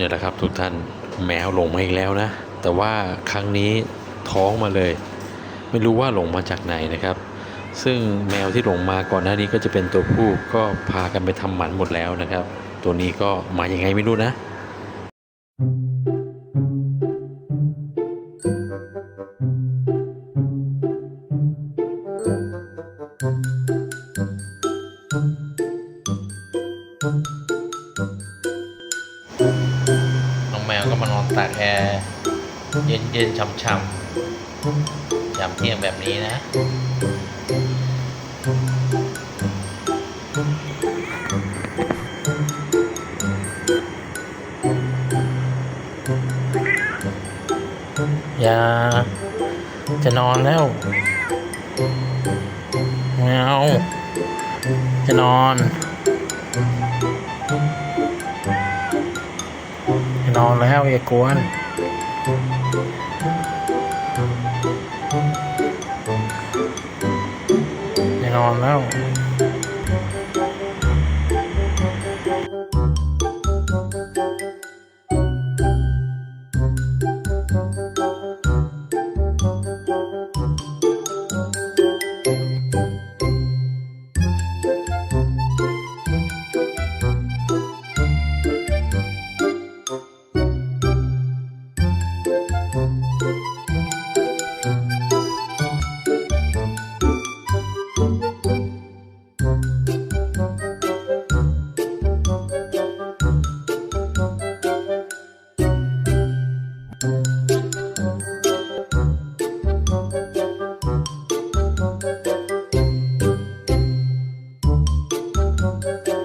เนี่ยแหละครับทุกท่านแมวหลงมาอีกแล้วนะ แต่ว่าครั้งนี้ท้องมาเลย ไม่รู้ว่าหลงมาจากไหนนะครับ ซึ่งแมวที่หลงมาก่อนหน้านี้ก็จะเป็นตัวผู้ก็พากันไปทำหมันหมดแล้วนะครับ ตัวนี้ก็มายังไงไม่รู้นะน้อ แมวก็มานอนตากแอร์เย็นเย็นๆช่ำๆยามเที่ยงแบบนี้นะ อย่า จะนอนแล้วไม่เอาจะนอน นอนแล้วอย่ากวนจะนอนแล้ว Müzik